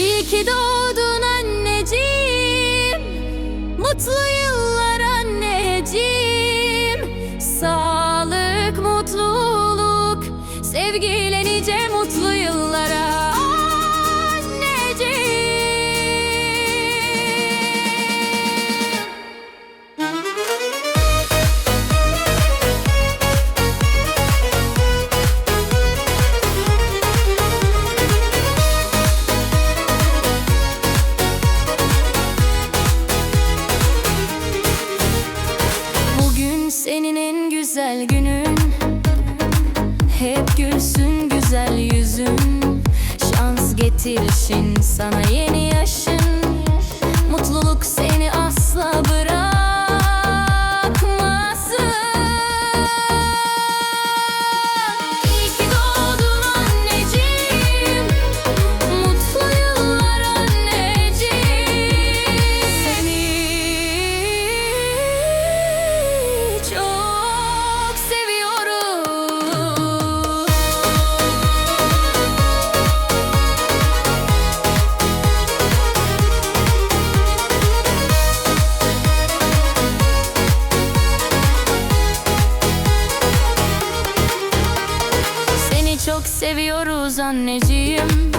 İyi ki doğdun anneciğim. Mutlu yıllar anneciğim. Sağlık, mutluluk. Sevgiyle nice mutlu yıllara güzel günün. Hep gülsün güzel yüzün. Şans getirişin sana çok seviyoruz anneciğim